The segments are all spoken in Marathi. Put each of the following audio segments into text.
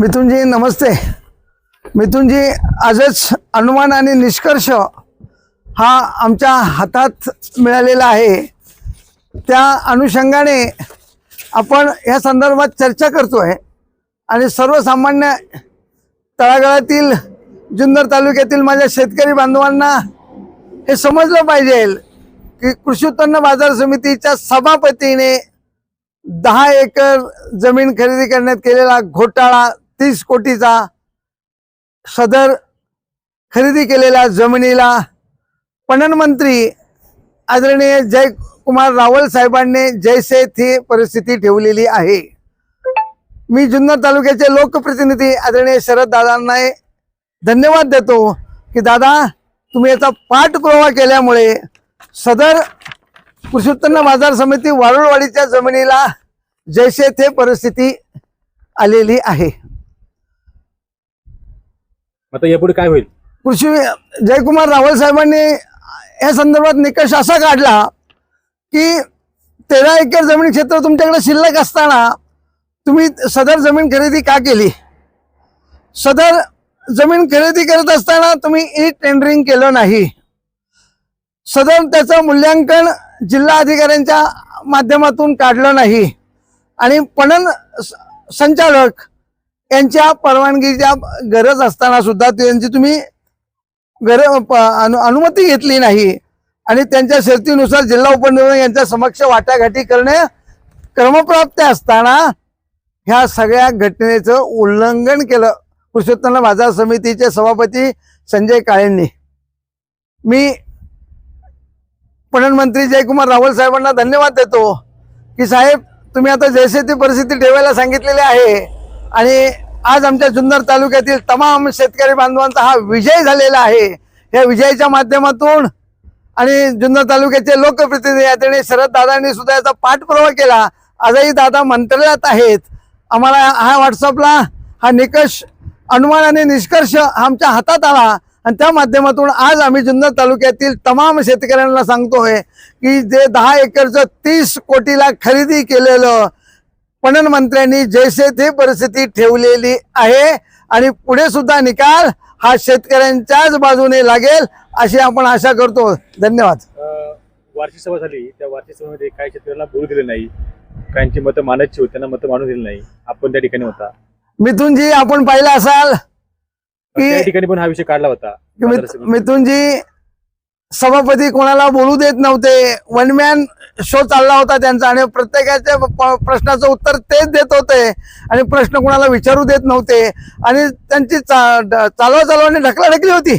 मिथुनजी नमस्ते. मिथुनजी आजच अनुमान आणि निष्कर्ष हा आमच्या हातात मिळालेला आहे. त्या अनुषंगाने आपण या संदर्भात चर्चा करतोय आणि सर्वसामान्य तळागाळातील जुन्नर तालुक्यातील माझ्या शेतकरी बांधवांना हे समजलं पाहिजे की कृषी उत्पन्न बाजार समितीच्या सभापतीने दहा एकर जमीन खरेदी करण्यात केलेला घोटाळा तीस कोटीचा सदर खरेदी केलेल्या जमिनीला पणन मंत्री आदरणीय जयकुमार रावल साहेबांनी जैसे थे परिस्थिती ठेवलेली आहे. मी जुन्नर तालुक्याचे लोकप्रतिनिधी आदरणीय शरद दादांना धन्यवाद देतो की दादा तुम्ही याचा पाठपुरावा केल्यामुळे सदर कृषी उत्पन्न बाजार समिती वारुळवाडीच्या जमिनीला जैसे थे परिस्थिती आलेली आहे. आता यापुढे काय होईल? कृषी जयकुमार रावल साहेबांनी या संदर्भात निकष असा काढला की तेरा एकर जमीन क्षेत्र तुमच्याकडे शिल्लक असताना तुम्ही सदर जमीन खरेदी का केली? सदर जमीन खरेदी करत असताना तुम्ही ई टेंडरिंग केलं नाही. सदर त्याचं मूल्यांकन जिल्हा अधिकाऱ्यांच्या माध्यमातून काढलं नाही. आणि पणन संचालक यांच्या परवानगीच्या गरज असताना सुद्धा त्यांची तुम्ही गर प- अनु अनुमती घेतली नाही. आणि त्यांच्या शर्तीनुसार जिल्हा उपनिबंधक यांच्या समक्ष वाटाघाटी करणे क्रमप्राप्त असताना ह्या सगळ्या घटनेचं उल्लंघन केलं कृषी उत्पन्न बाजार समितीचे सभापती संजय काळेंनी. मी पणन मंत्री जयकुमार रावल साहेबांना धन्यवाद देतो. की साहेब तुम्ही आता जैसे ती परिस्थिती ठेवायला सांगितलेली आहे. आणि आज आमच्या जुन्नर तालुक्यातील तमाम शेतकरी बांधवांचा हा विजय झालेला आहे. या विजयाच्या माध्यमातून आणि जुन्नर तालुक्याचे लोकप्रतिनिधी आदरणीय शरद दादांनी सुद्धा याचा पाठपुरावा केला. आजही दादा मंत्रालयात आहेत. आम्हाला हा व्हॉट्सअपला हा निकष अनुमान आणि निष्कर्ष आमच्या हातात आला. आणि त्या माध्यमातून आज आम्ही जुन्नर तालुक्यातील तमाम शेतकऱ्यांना सांगतोय की जे दहा एकरचं तीस कोटीला खरेदी केलेलं पणन मंत्र्यांनी जैसे थे परिस्थिती ठेवलेली आहे. आणि पुढे सुद्धा निकाल हा शेतकऱ्यांच्याच बाजूने लागेल अशी आपण आशा करतो. धन्यवाद. वार्षिक सभा झाली. त्या वार्षिक सभेमध्ये काही शेतकऱ्यांना बोलू दिले नाही. काहींची मतं मानायची होती त्यांना मतं मानू दिली नाही. आपण त्या ठिकाणी होता. मिथुनजी आपण पाहिलं असाल की- ठिकाणी पण हा विषय काढला होता. मिथुनजी सभापती कोणाला बोलू देत नव्हते. वनमॅन शो चालला होता त्यांचा आणि प्रत्येकाच्या प- प्रश्नाचं उत्तर तेच देत होते आणि प्रश्न कोणाला विचारू देत नव्हते. आणि त्यांची चा- चालवा चालवाने ढकलाढकली होती.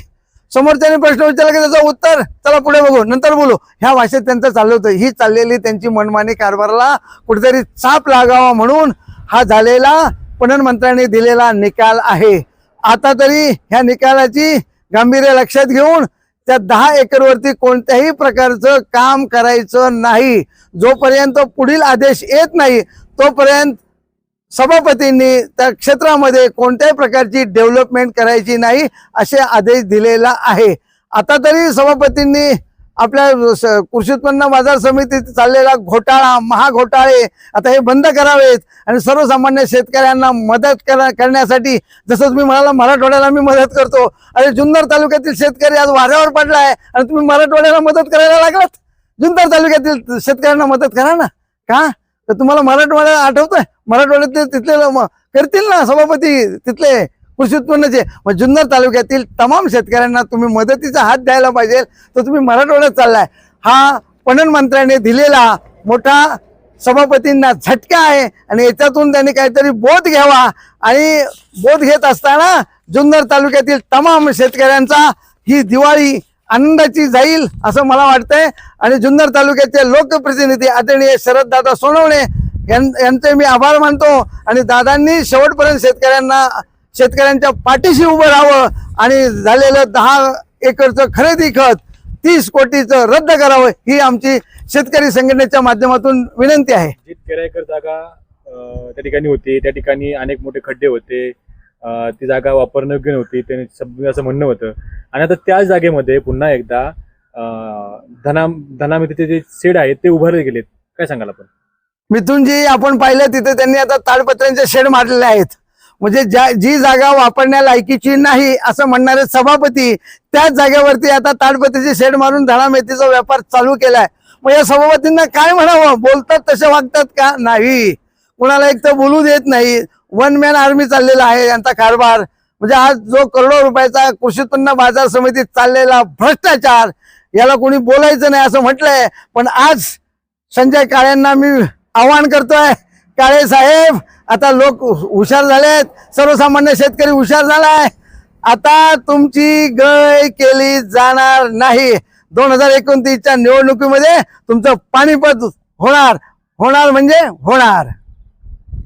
समोरच्याने प्रश्न विचारला की त्याचं उत्तर चला पुढे बघू नंतर बोलू. ह्या भाषेत त्यांचं चाललं होतं. ही चाललेली त्यांची मनमानी कारभाराला कुठेतरी चाप लागावा म्हणून हा झालेला पणन मंत्र्यांनी दिलेला निकाल आहे. आता तरी ह्या निकालाची गांभीर्य लक्षात घेऊन त्या दहा एकरवरती कोणत्याही प्रकारचं काम करायचं नाही. जोपर्यंत पुढील आदेश येत नाही तोपर्यंत सभापतींनी त्या क्षेत्रामध्ये कोणत्याही प्रकारची डेव्हलपमेंट करायची नाही असे आदेश दिलेला आहे. आता तरी सभापतींनी आपल्या कृषी उत्पन्न बाजार समितीत चाललेला घोटाळा महाघोटाळे आता हे बंद करावेत. आणि सर्वसामान्य शेतकऱ्यांना मदत करा करण्यासाठी जसं तुम्ही म्हणाला मराठवाड्याला मी मदत करतो. अरे जुन्नर तालुक्यातील शेतकरी आज वाऱ्यावर पडला आहे आणि तुम्ही मराठवाड्याला मदत करायला लागलात. जुन्नर तालुक्यातील शेतकऱ्यांना मदत करा ना. का? तर तुम्हाला मराठवाड्याला आठवतोय. मराठवाड्यातले तिथले करतील ना सभापती तिथले? कृषी उत्पन्नाचे मग जुन्नर तालुक्यातील तमाम शेतकऱ्यांना तुम्ही मदतीचा हात द्यायला पाहिजे. तर तुम्ही मराठवाड्यात चाललाय. हा पणन मंत्र्याने दिलेला मोठा सभापतींना झटका आहे आणि याच्यातून त्यांनी काहीतरी बोध घ्यावा आणि बोध घेत असताना जुन्नर तालुक्यातील तमाम शेतकऱ्यांचा ही दिवाळी आनंदाची जाईल असं मला वाटतंय. आणि जुन्नर तालुक्याचे लोकप्रतिनिधी आदरणीय शरददादा सोनवणे यां- यांचे मी आभार मानतो. आणि दादांनी शेवटपर्यंत शेतकऱ्यांना शेतकऱ्यांच्या पाठीशी उभं राहावं आणि झालेलं दहा एकरचं खरेदी खत तीस कोटीचं रद्द करावं ही आमची शेतकरी संघटनेच्या माध्यमातून विनंती आहे. जी तेरा एकर जागा अं, त्या ठिकाणी होती त्या ठिकाणी अनेक मोठे खड्डे होते अं, ती जागा वापरण्यायोग्य नव्हती त्यांनी सब- असं म्हणणं होतं. आणि आता त्याच जागेमध्ये पुन्हा एकदा अं, धना धनामितीचे जे शेड आहेत ते उभारले गेलेत. काय सांगाल आपण? मिथुनजी आपण पाहिलं तिथे त्यांनी आता ताडपत्र्यांचे शेड मारलेले आहेत. म्हणजे ज्या जी जागा वापरण्या लायकीची नाही असं म्हणणारे सभापती त्याच जागेवरती आता ताडपत्रीची शेड मारून धडा मेथीचा व्यापार चालू केलाय. मग या सभापतींना काय म्हणावं? बोलतात तसे वागतात का? नाही. कुणाला एक तर बोलू देत नाही. वन मॅन आर्मी चाललेला आहे यांचा कारभार. म्हणजे आज जो करोडो रुपयाचा कृषी उत्पन्न बाजार समितीत चाललेला भ्रष्टाचार याला कोणी बोलायचं नाही असं म्हटलंय. पण आज संजय काळ्यांना मी आवाहन करतोय काळे साहेब आता लोक हुशार झालेत. सर्वसामान्य शेतकरी हुशार झालाय. आता तुमची गय केली जाणार नाही. दोन हजार एकोणतीसच्या निवडणुकीमध्ये तुमचं पाणीपत होणार. होणार म्हणजे होणार.